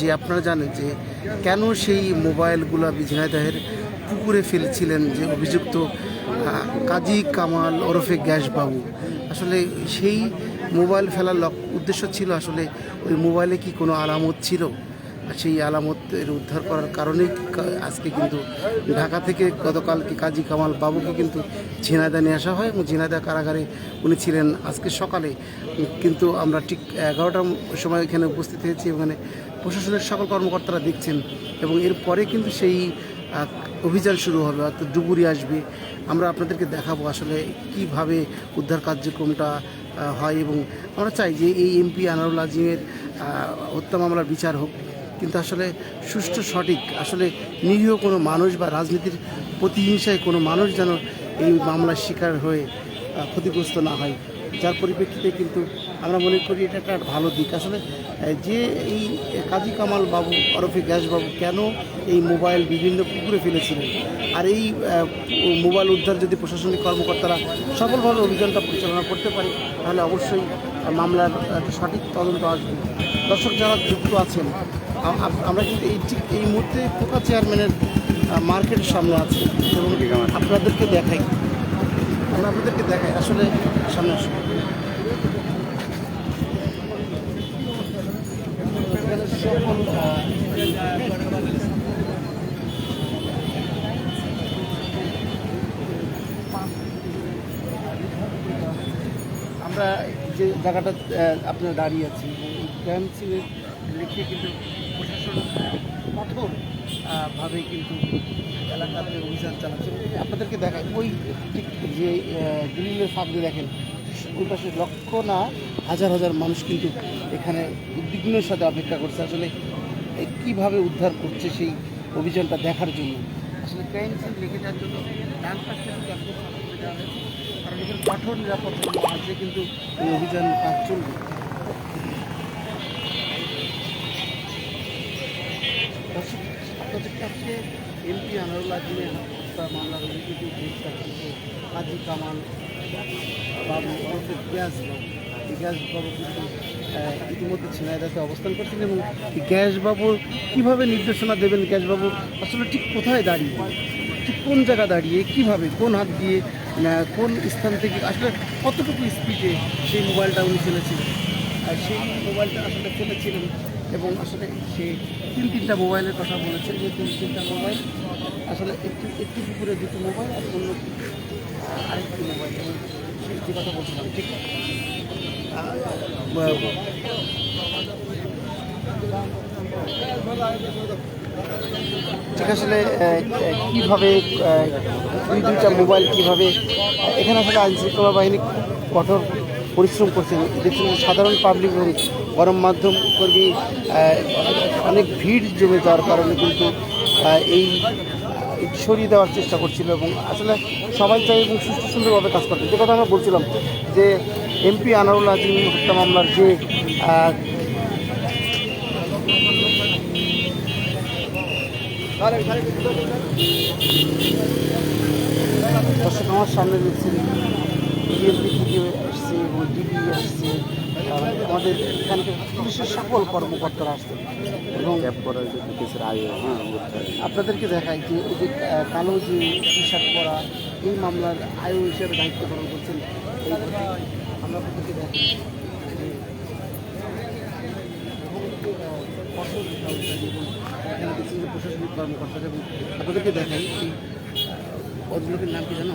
যে আপনারা জানেন যে কেন সেই মোবাইলগুলো ঝিনাইদহের পুকুরে ফেলছিলেন যে অভিযুক্ত কাজী কামাল ওরফে গ্যাস বাবু আসলে সেই মোবাইল ফেলার উদ্দেশ্য ছিল আসলে ওই মোবাইলে কি কোনো আলামত ছিল? সেই আলামতের উদ্ধার করার কারণেই কা- আজকে কিন্তু ঢাকা থেকে গতকালকে কাজী কামাল বাবুকে কিন্তু ঝিনাইদা নিয়ে আসা হয় এবং ঝিনাইদা কারাগারে উনি ছিলেন আজকে সকালে। কিন্তু আমরা ঠিক এগারোটার সময় এখানে উপস্থিত হয়েছি, ওখানে প্রশাসনের সকল কর্মকর্তারা দেখছেন এবং এরপরে কিন্তু সেই অভিযান শুরু হবে, অর্থাৎ ডুবুরি আসবে। আমরা আপনাদেরকে দেখাবো আসলে কীভাবে উদ্ধার কার্যক্রমটা হয় এবং আমরা চাই যে এই এমপি আনারুল আজিমের হত্যা মামলার বিচার হোক। কিন্তু আসলে সুষ্ঠু, সঠিক, আসলে নিরীহ কোনো মানুষ বা রাজনীতির প্রতিহিংসায় কোনো মানুষ যেন এই মামলার শিকার হয়ে ক্ষতিগ্রস্ত না হয়। যার পরিপ্রেক্ষিতে কিন্তু আমরা মনে করি এটা একটা ভালো দিক। আসলে যে এই কাজী কামাল বাবু ওরফে গ্যাস বাবু কেন এই মোবাইল বিভিন্ন পুকুরে ফেলেছিলেন? আর এই মোবাইল উদ্ধার যদি প্রশাসনিক কর্মকর্তারা সফলভাবে অভিযানটা পরিচালনা করতে পারে তাহলে অবশ্যই মামলার একটা সঠিক তদন্ত আসবে। দর্শক যারা যুক্ত আছেন আমরা কিন্তু এই ঠিক এই মুহূর্তে পোকা চেয়ারম্যানের মার্কেটের সামনে আছি এবং আপনাদেরকে দেখাই। আমরা আপনাদেরকে দেখাই আসলে সামনে আসুন। এখানে আমরা যে জায়গাটা আপনার দাঁড়িয়ে আছি সিনের লিখে কিন্তু প্রশাসন কঠোর আহ, ভাবে কিন্তু এলাকাতে অভিযান চালাচ্ছে। আপনাদেরকে দেখায় ওই ঠিক যে গ্রিলের ফাঁক দিয়ে দেখেন, ওই পাশে লক্ষ না হাজার হাজার মানুষ কিন্তু এখানে উদ্বিগ্নের সাথে অপেক্ষা করছে। আসলে কীভাবে উদ্ধার করছে সেই অভিযানটা দেখার জন্য? আসলে ক্রাইম সিন লিখে যাওয়ার জন্য কিন্তু। কারণ এখানে কঠোর নিরাপত্তার মাঝে কিন্তু এই অভিযান কাজ চলবে দর্শক এমপি আনারুল আজিমের হত্যা মামলার অভিযোগে গ্রেপ্তারকৃত কাজী কামাল বাবু ওরফে গ্যাস বাবু। এই গ্যাস বাবু কিন্তু ইতিমধ্যে ঝিনাইদাতে অবস্থান করছেন এবং এই গ্যাস বাবুর কীভাবে নির্দেশনা দেবেন গ্যাস বাবু? আসলে ঠিক কোথায় দাঁড়িয়ে? ঠিক কোন জায়গা দাঁড়িয়ে? কীভাবে? কোন হাত দিয়ে? কোন স্থান থেকে? আসলে কতটুকু স্পিডে সেই মোবাইলটা উনি ফেলেছিলেন? আর সেই মোবাইলটা আসলে ফেলেছিলেন এবং আসলে সে তিন তিনটা মোবাইলের কথা বলেছেন যে তিন তিনটা মোবাইল, আসলে একটি একটি পুকুরে দুটো মোবাইল আর অন্য আরেকটি মোবাইল, এবং সে যে কথা বলছিলাম, ঠিক? ঠিক আসলে কীভাবে দুই দুইটা মোবাইল কীভাবে, এখানে আসলে আইন শৃঙ্খলা বাহিনী কঠোর পরিশ্রম করছেন দেখছেন সাধারণ পাবলিক গণমাধ্যম কর্মী অনেক ভিড় জমে যাওয়ার কারণে কিন্তু এই সরিয়ে দেওয়ার চেষ্টা করছিল এবং আসলে সবাই চাই এবং সুস্থ সুন্দরভাবে কাজ করতে। যে কথা আমরা বলছিলাম যে এমপি আনারুল আজিম হত্যা মামলার যে দর্শক আমার সামনে দেখছেন বিএনপি থেকে আসছে এবং ডিবি আহ, আমাদের এখানকার পুলিশের সকল কর্মকর্তারা আসছে এবং হ্যাঁ আপনাদেরকে দেখাই যে ওই যে কালো যে টি শার্ট পরা এই মামলার আয়ু হিসেবে দায়িত্ব পালন করছেন আমরা আপনাদেরকে দেখাই। প্রশাসনিক কর্মকর্তা এবং আপনাদেরকে দেখাই এই ভদ্রলোকের নাম কি জানো?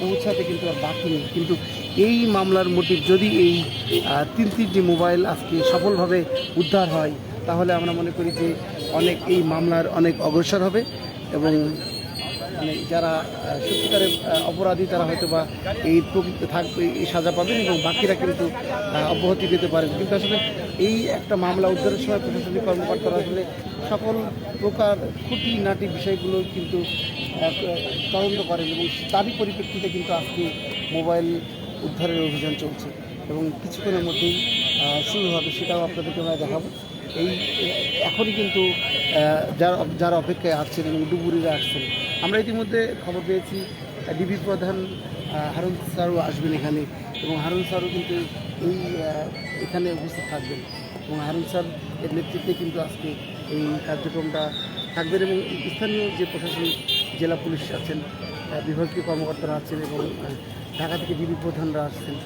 পৌঁছাতে কিন্তু আর বাকি নেই। কিন্তু এই মামলার মোটিভ যদি এই তিন তিনটি মোবাইল আজকে সফলভাবে উদ্ধার হয়, তাহলে আমরা মনে করি যে অনেক এই মামলার অনেক অগ্রসর হবে এবং মানে যারা সত্যিকারের অপরাধী তারা হয়তো বা এই প্রকৃতি থাকবে এই সাজা পাবেন এবং বাকিরা কিন্তু অব্যাহতি পেতে পারেন। কিন্তু আসলে এই একটা মামলা উদ্ধারের সময় প্রশাসনিক কর্মকর্তারা আসলে সকল প্রকার খুঁটিনাটি বিষয়গুলো কিন্তু তদন্ত করেন এবং তারই পরিপ্রেক্ষিতে কিন্তু আজকে মোবাইল উদ্ধারের অভিযান চলছে এবং কিছুক্ষণের মধ্যেই শুরু হবে সেটাও আপনাদেরকে আমরা দেখাবো। এই, এখনই কিন্তু যারা যারা অপেক্ষায় আসছেন এবং ডুবুরিরা আসছেন আমরা ইতিমধ্যে খবর পেয়েছি ডিবি প্রধান হারুন স্যারও আসবেন এখানে এবং হারুন স্যারও কিন্তু এই এখানে উপস্থিত থাকবেন এবং হারুন স্যার এর নেতৃত্বে কিন্তু আজকে এই কার্যক্রমটা থাকবেন এবং স্থানীয় যে প্রশাসনিক জেলা পুলিশ আছেন বিভাগীয় কর্মকর্তারা আছেন এবং ঢাকা থেকে ডিবি প্রধানরা আসছেন।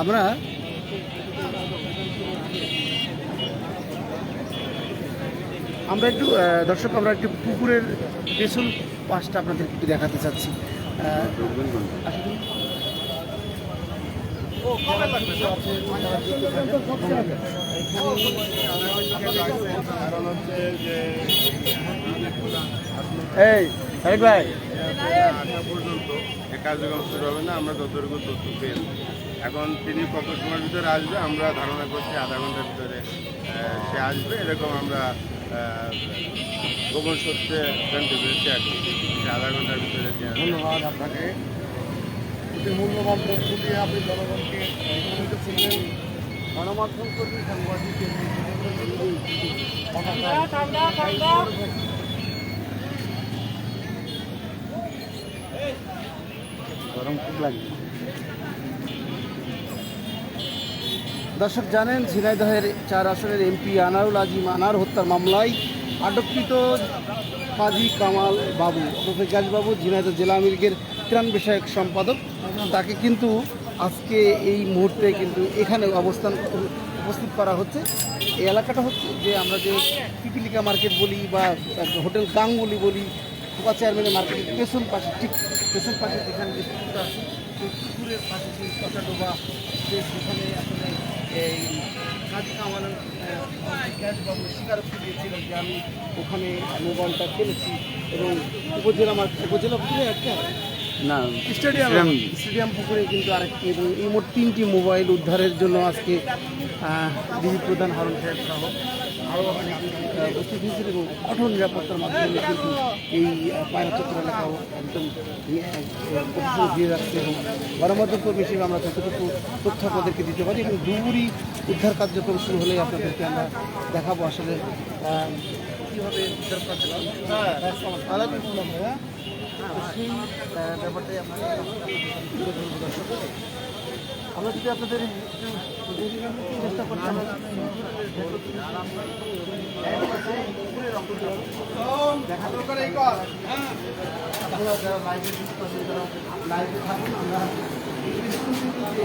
আমরা আমরা একটু দর্শক, আমরা একটু পুকুরের পেছন পাশটা আপনাদের একটু দেখাতে চাচ্ছি। সাহেব ভাই। পর্যন্ত হবে না, আমরা তথ্য পেয়েছি। এখন তিনি কত সময়ের ভিতরে আসবে, আমরা ধারণা করছি আধা ঘণ্টার ভিতরে সে আসবে। এরকম আমরা গোপন সূত্রে পেরেছি আর কি আধা ঘণ্টার ভিতরে ধন্যবাদ আপনাকে। অতি মূল্যবান তথ্য দিয়ে আপনি জনগণকে করলেন। গণমাধ্যম কর্মী সাংবাদিক গরম খুব লাগবে দর্শক জানেন, ঝিনাইদহের চার আসনের এমপি আনারুল আজিম আনার হত্যার মামলায় আটককৃত কাজী কামাল বাবু ওরফে বাবু, ঝিনাইদহ জেলা আওয়ামী লীগের ত্রাণ বিষয়ক সম্পাদক। তাকে কিন্তু আজকে এই মুহূর্তে কিন্তু এখানে অবস্থান উপস্থিত করা হচ্ছে। এই এলাকাটা হচ্ছে যে আমরা যে পিপিলিকা মার্কেট বলি বা হোটেল গাঙ্গুলি বলি, খোকা চেয়ারম্যানের মার্কেটের পেছন পাশে ঠিক পেছন পাশে যেখানে সেই পুকুরের পাশে কচাডোবা যে সেখানে আসলে এই কাজী কামালের ক্যাশবাবু স্বীকারোক্তি দিয়েছিলেন যে আমি ওখানে মোবাইলটা খেলেছি এবং উপজেলা মার্কেট উপজেলা পুকুরে একটা না স্টেডিয়াম স্টেডিয়াম। স্টেডিয়াম পুকুরে কিন্তু আরেকটি এবং এই মোট তিনটি মোবাইল উদ্ধারের জন্য আজকে ডিজি প্রধান হারুন সাহেব সহ আরও উপস্থিত হয়েছিল এবং কঠোর নিরাপত্তার মাধ্যমে কিন্তু এই পায়রা চত্বর এলাকাও একদম প্রতিশোধ দিয়ে যাচ্ছে এবং গণমাধ্যম কর্মী হিসেবে আমরা যতটুকু তথ্য আপনাদেরকে দিতে পারি এবং ডুবুরি উদ্ধার কার্যক্রম শুরু হলে আপনাদেরকে আমরা দেখাবো আসলে কীভাবে উদ্ধার কার্যক্রম তো সেই ব্যাপারটাই আমরা। আমরা যদি আপনাদের চেষ্টা করতে আমরা আপনারা আলোচিত যে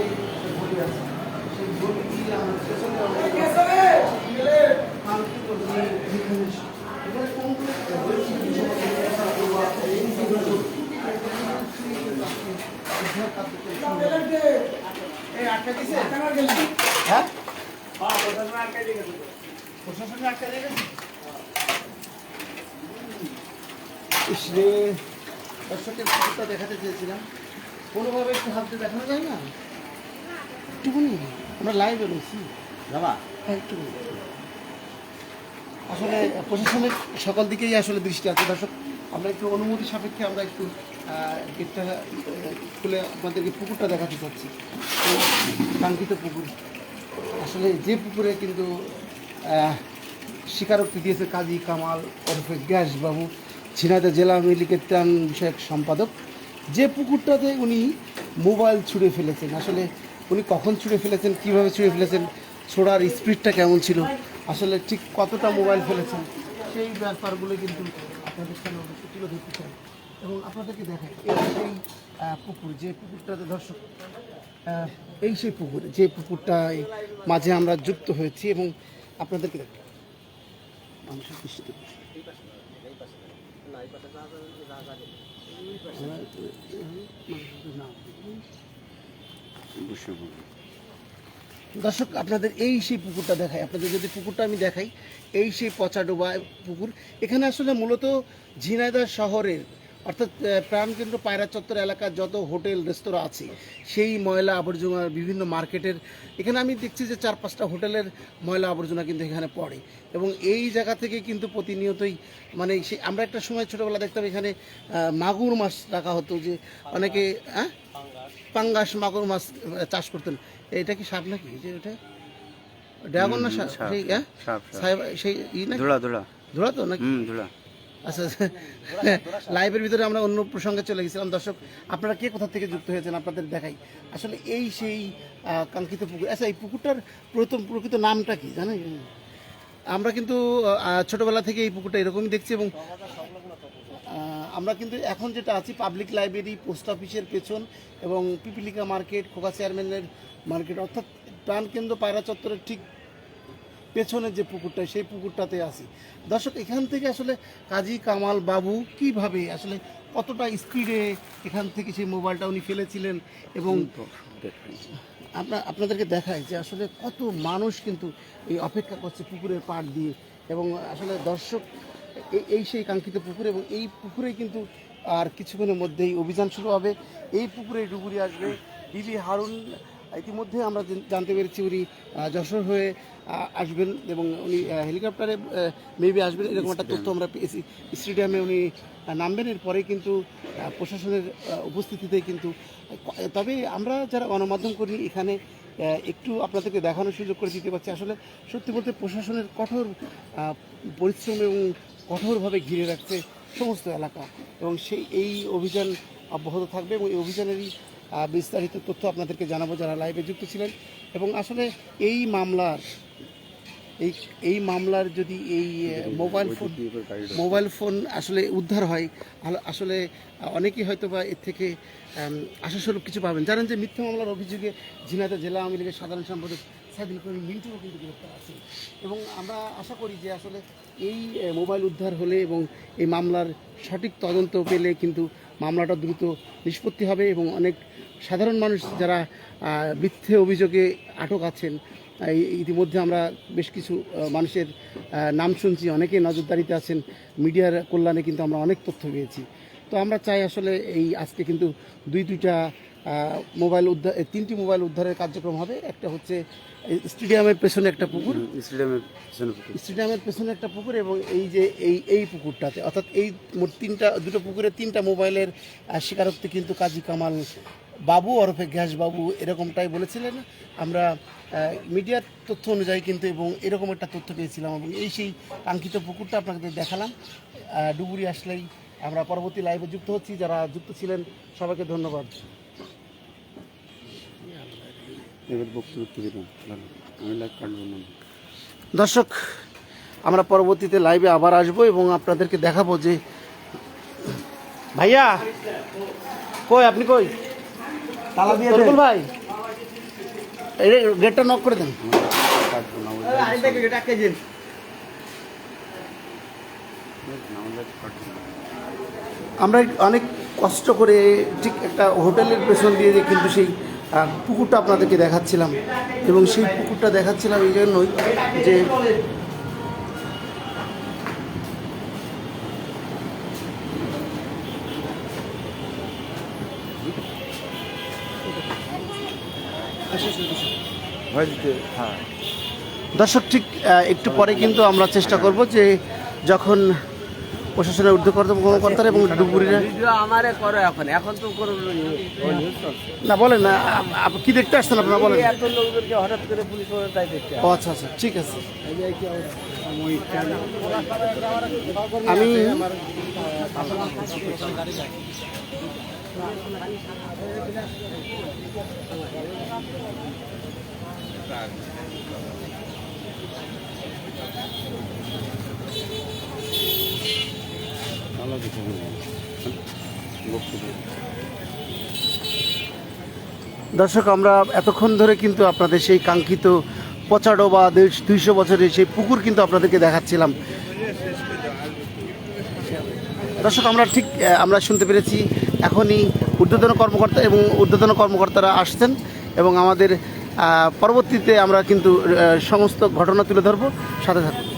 যেখানে এখানে কোনগুলো বইটি সম্পর্কে এই যেগুলো উদ্ধার কার্যক্রম শুরু হবে। হ্যাঁ ইস রে ফটোটা দেখাতে চেয়েছিলাম। কোনোভাবে একটু হাতে দেখানো যায় না? একটুখানি আমরা লাইভে রয়েছি। বাবা। হ্যাঁ একটুখানি। আসলে প্রশাসনের সকল দিকেই আসলে দৃষ্টি আছে। দর্শক আমরা একটু অনুমতি সাপেক্ষে আমরা একটু গেটটা খুলে আপনাদেরকে পুকুরটা দেখাতে চাচ্ছি। কাঙ্ক্ষিত পুকুর। আসলে যে পুকুরে কিন্তু আহ, স্বীকারোক্তি দিয়েছে কাজী কামাল ওরফে গ্যাস বাবু ঝিনাইদহ জেলা আওয়ামী লীগের ত্রাণ বিষয়ক সম্পাদক। যে পুকুরটাতে উনি মোবাইল ছুঁড়ে ফেলেছেন, আসলে উনি কখন ছুঁড়ে ফেলেছেন, কীভাবে ছুঁড়ে ফেলেছেন, ছোড়ার স্পিডটা কেমন ছিল, আসলে ঠিক কতটা মোবাইল ফেলেছেন, সেই ব্যাপারগুলো কিন্তু আপনাদের সামনে তুলে ধরতে চাই। এবং আপনাদেরকে দেখাই, এই সেই পুকুর, যে পুকুরটাতে দর্শক এই সেই পুকুর, যে পুকুরটায় মাঝে আমরা যুক্ত হয়েছি এবং আপনাদেরকে দেখ মানুষের দৃষ্টিতে দর্শক, আপনাদের এই সেই পুকুরটা দেখায় আপনাদের যদি পুকুরটা আমি দেখাই, এই সেই পচা ডোবা পুকুর। এখানে আসলে মূলত ঝিনাইদা শহরের অর্থাৎ প্রাণকেন্দ্র পায়রা চত্বর এলাকার যত হোটেল রেস্তোরাঁ আছে সেই ময়লা আবর্জনা বিভিন্ন মার্কেটের এখানে আমি দেখছি যে চার পাঁচটা হোটেলের ময়লা আবর্জনা কিন্তু এখানে পড়ে। এবং এই জায়গা থেকে কিন্তু প্রতিনিয়তই মানে সে আমরা একটা সময় ছোটোবেলা দেখতাম এখানে মাগুর মাছ রাখা হতো যে অনেকে হ্যাঁ পাঙ্গাস মাগুর মাছ চাষ করতেন। এটা কি সাপ নাকি? যে ওটা? ড্রাগন না সাপ? সেই হ্যাঁ সেই ই না? ধুলা ধুলা। ধরা তো নাকি? ধুলা। আচ্ছা লাইভের ভিতরে আমরা অন্য প্রসঙ্গে চলে গেছিলাম। দর্শক, আপনারা কে কোথা থেকে যুক্ত হয়েছেন আপনাদের দেখাই। আসলে এই সেই কাঙ্ক্ষিত পুকুর আচ্ছা এই পুকুরটার প্রথম প্রকৃত নামটা কি, জানেন? আমরা কিন্তু ছোটবেলা থেকে এই পুকুরটা এরকমই দেখছি এবং আমরা কিন্তু এখন যেটা আছি পাবলিক লাইব্রেরি পোস্ট অফিসের পেছন এবং পিপিলিকা মার্কেট, খোকা চেয়ারম্যানের মার্কেট, অর্থাৎ প্রাণকেন্দ্র পায়রা চত্বরের ঠিক পেছনের যে পুকুরটা, সেই পুকুরটাতে আছি। দর্শক, এখান থেকে আসলে কাজী কামাল বাবু কীভাবে আসলে কতটা স্পিডে এখান থেকে সেই মোবাইলটা উনি ফেলেছিলেন এবং আপনার, আপনাদেরকে দেখায় যে আসলে কত মানুষ কিন্তু এই অপেক্ষা করছে পুকুরের পাড় দিয়ে এবং আসলে দর্শক, এই- সেই কাঙ্ক্ষিত পুকুর এবং এই পুকুরে কিন্তু আর কিছুক্ষণের মধ্যেই অভিযান শুরু হবে। এই পুকুরে ডুবুরি আসবে। বিবি হারুন ইতিমধ্যে আমরা জানতে পেরেছি উনি যশোর হয়ে আসবেন এবং উনি হেলিকপ্টারে মেবি আসবেন এরকম একটা তথ্য আমরা পেয়েছি। স্টেডিয়ামে উনি নামবেন এরপরে কিন্তু প্রশাসনের উপস্থিতিতে কিন্তু তবে আমরা যারা গণমাধ্যম করি এখানে একটু আপনাদেরকে দেখানোর সুযোগ করে দিতে পারছি। আসলে সত্যি বলতে প্রশাসনের কঠোর পরিশ্রম এবং কঠোরভাবে ঘিরে রাখছে সমস্ত এলাকা এবং সেই এই অভিযান অব্যাহত থাকবে এবং এই অভিযানেরই বিস্তারিত তথ্য আপনাদেরকে জানাব যারা লাইভে যুক্ত ছিলেন। এবং আসলে এই মামলার, এই এই মামলার যদি এই মোবাইল ফোন মোবাইল ফোন আসলে উদ্ধার হয় আসলে অনেকেই হয়তো বা এর থেকে আশাস্বরূপ কিছু পাবেন। জানেন যে মিথ্যা মামলার অভিযোগে ঝিনাইদহ জেলা আওয়ামী লীগের সাধারণ সম্পাদক সাইদুল করিম মিন্টুও কিন্তু গ্রেপ্তার আছে। এবং আমরা আশা করি যে আসলে এই মোবাইল উদ্ধার হলে এবং এই মামলার সঠিক তদন্ত পেলে কিন্তু মামলাটা দ্রুত নিষ্পত্তি হবে এবং অনেক সাধারণ মানুষ যারা মিথ্যে অভিযোগে আটক আছেন ইতিমধ্যে আমরা বেশ কিছু মানুষের নাম শুনছি, অনেকে নজরদারিতে আছেন, মিডিয়ার কল্যাণে কিন্তু আমরা অনেক তথ্য পেয়েছি। তো আমরা চাই আসলে এই আজকে কিন্তু দুই দুইটা মোবাইল উদ্ধার তিনটি মোবাইল উদ্ধারের কার্যক্রম হবে। একটা হচ্ছে এই স্টেডিয়ামের পেছনে একটা পুকুর। স্টেডিয়ামের পিছনে পুকুর। স্টেডিয়ামের পেছনে একটা পুকুর এবং এই যে এই এই পুকুরটাতে অর্থাৎ এই মোট তিনটা দুটো পুকুরে তিনটা মোবাইলের স্বীকারোক্তি কিন্তু কাজী কামাল বাবু ওরফে গ্যাস বাবু এরকমটাই বলেছিলেন। আমরা মিডিয়ার তথ্য অনুযায়ী কিন্তু এবং এরকম একটা তথ্য পেয়েছিলাম এবং এই সেই কাঙ্ক্ষিত পুকুরটা আপনাদের দেখালাম। ডুবুরি আসলেই আমরা পরবর্তী লাইভে যুক্ত হচ্ছি। যারা যুক্ত ছিলেন সবাইকে ধন্যবাদ। এবার বক্তব্য দিলাম আমি লাইক কাটবো না দর্শক আমরা পরবর্তীতে লাইভে আবার আসব এবং আপনাদেরকে দেখাবো যে ভাইয়া কই আপনি কই? তালা দিয়ে ভাই এই গেটটা নক করে দেন। আমরা অনেক কষ্ট করে ঠিক একটা হোটেলের পেছন দিয়ে কিন্তু সেই পুকুরটা আপনাদেরকে দেখাচ্ছিলাম। এবং সেই পুকুরটা দেখাচ্ছিলাম এই জন্যই যে হ্যাঁ। দর্শক ঠিক একটু পরে কিন্তু আমরা চেষ্টা করব যে যখন প্রশাসনের কর্মকর্তারা এবং ডুবুরিরা। আমারে করো এখন। এখন তো করো না বলেন না কি দেখতে আসছেন আপনারা বলেন। এত লোকজনকে হঠাৎ করে পুলিশ করে তাই দেখতে ও আচ্ছা আচ্ছা ঠিক আছে। আমি ভালো কিছু দর্শক, আমরা এতক্ষণ ধরে কিন্তু আপনাদের সেই কাঙ্ক্ষিত পচাডো বা দুইশো বছরের সেই পুকুর কিন্তু আপনাদেরকে দেখাচ্ছিলাম। দর্শক, আমরা ঠিক আমরা শুনতে পেরেছি এখনই ঊর্ধ্বতন কর্মকর্তা এবং ঊর্ধ্বতন কর্মকর্তারা আসছেন এবং আমাদের পরবর্তীতে আমরা কিন্তু সমস্ত ঘটনা তুলে ধরবো। সাথে থাকুন।